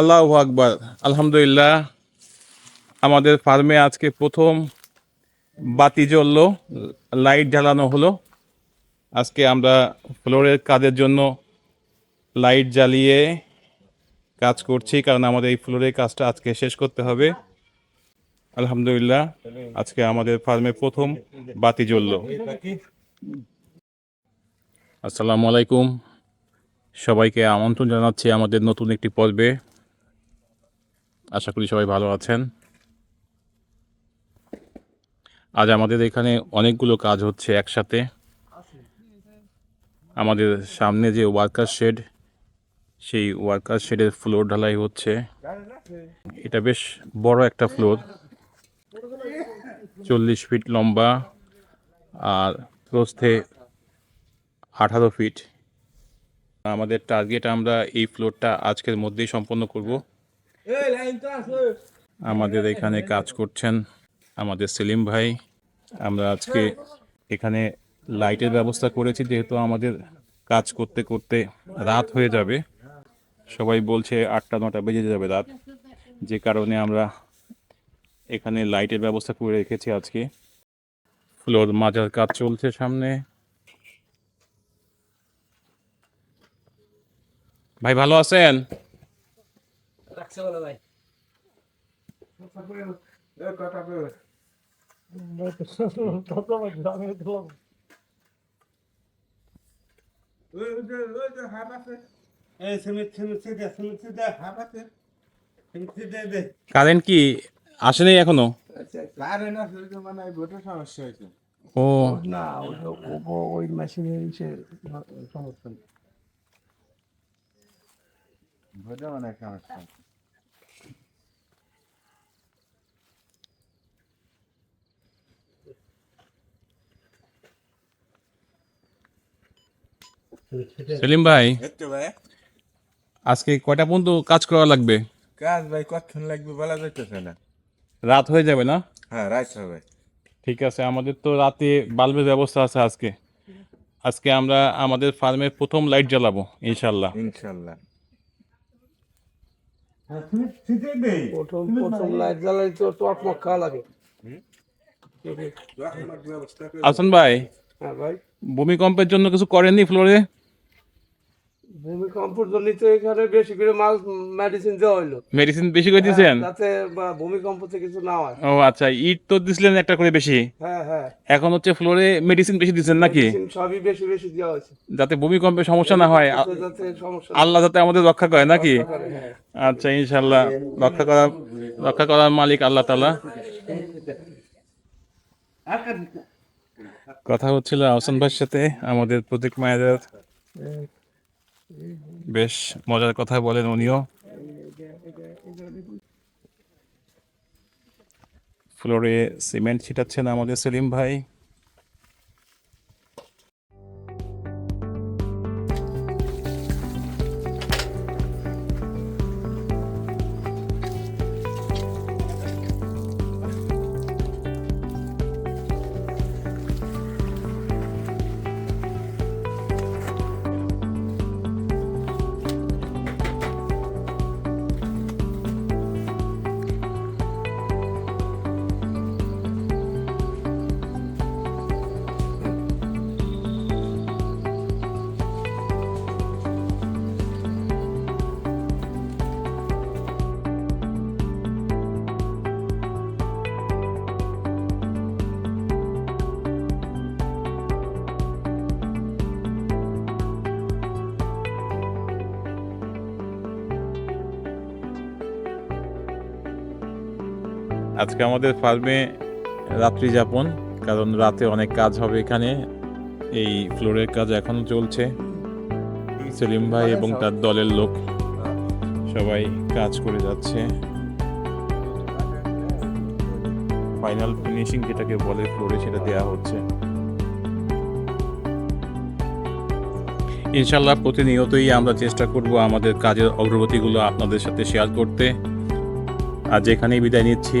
আল্লাহ আকবর। আলহামদুলিল্লাহ আমাদের ফার্মে আজকে প্রথম বাতি জ্বললো লাইট জ্বালানো হলো। আজকে আমরা ফ্লোরের কাজের জন্য লাইট জ্বালিয়ে কাজ করছি কারণ আমাদের এই ফ্লোরের কাজটা আজকে শেষ করতে হবে। আলহামদুলিল্লাহ আজকে আমাদের ফার্মে প্রথম বাতি জ্বললো। আসসালামু আলাইকুম। সবাইকে আমন্ত্রণ জানাচ্ছি আমাদের নতুন একটি পর্বে। আশা করি সবাই ভালো আছেন। আজ আমাদের এখানে অনেকগুলো কাজ হচ্ছে একসাথে। আমাদের সামনে যে ওয়ার্কার শেড, সেই ওয়ার্কার শেডের ফ্লোর ঢালাই হচ্ছে। এটা বেশ বড় একটা ফ্লোর। চল্লিশ ফিট লম্বা আর প্রস্থে আঠারো ফিট। আমাদের টার্গেট আমরা এই ফ্লোরটা আজকের মধ্যেই সম্পন্ন করব। আমাদের এখানে কাজ করছেন আমাদের সেলিম ভাই। আমরা আজকে এখানে লাইটের ব্যবস্থা করেছি যেহেতু আমাদের কাজ করতে করতে রাত হয়ে যাবে। সবাই বলছে আটটা নটা বেজে যাবে রাত। যে কারণে আমরা এখানে লাইটের ব্যবস্থা করে রেখেছি আজকে। ফ্লোর মাজার কাজ চলছে সামনে। ভাই ভালো আছেন? কারেন্ট কি? আসেনি এখনও? কারে না শুধু মানে ভোটের সমস্যা হয়েছে ও না ওই মেশিনে এসে সমস্যা ভোটে মানে সমস্যা সেলিম ভাই আজকে কয়টা পর্যন্ত কাজ করা লাগবে? কাজ ভাই কতক্ষণ লাগবে বলা যাইতেছে না। রাত হয়ে যাবে না? হ্যাঁ রাইট হবে। ঠিক আছে আমাদের তো রাতে বাল্বের ব্যবস্থা আছে আজকে। আজকে আমরা আমাদের ফার্মে প্রথম লাইট জ্বালাবো ইনশাল্লাহ ইনশাল্লাহ প্রথম প্রথম লাইট জ্বালাই তো লাগে। আসন ভাই হ্যাঁ ভাই। ভূমিকম্পের জন্য কিছু করেননি ফ্লোরে ভূমিকম্পর জন্য তো এখানে বেশি করে মাল মেডিসিন দেওয়া হইল। মেডিসিন বেশি করে দিয়েছেন? যাতে বা ভূমিকম্পতে কিছু না হয়। ও আচ্ছা ইট তো দিছিলেন একটা করে বেশি? হ্যাঁ হ্যাঁ। এখন হচ্ছে ফ্লোরে মেডিসিন বেশি দিচ্ছেন নাকি? সবই বেশি বেশি দেওয়া হয়েছে। যাতে ভূমিকম্পে সমস্যা না হয় যাতে- যাতে সমস্যা আল্লাহ যাতে আমাদের রক্ষা করে নাকি? হ্যাঁ। আচ্ছা ইনশাল্লাহ রক্ষা করার রক্ষা করার মালিক আল্লাহ তালা কথা হচ্ছিল আহসান ভাইয়ের সাথে আমাদের প্রতীক মায়েদের। বেশ মজার কথা বলেন উনিও। ফ্লোরে সিমেন্ট ছিটাচ্ছেন আমাদের সেলিম ভাই। আজকে আমাদের ফার্মে রাত্রি যাপন কারণ রাতে অনেক কাজ হবে এখানে। এই ফ্লোরের কাজ এখনও চলছে। সেলিম ভাই এবং তার দলের লোক সবাই কাজ করে যাচ্ছে। ফাইনাল ফিনিশিং যেটাকে বলে ফ্লোরে সেটা দেওয়া হচ্ছে। ইনশাল্লাহ প্রতিনিয়তই আমরা চেষ্টা করব আমাদের কাজের অগ্রগতিগুলো আপনাদের সাথে শেয়ার করতে। আজ এখানেই বিদায় নিচ্ছি।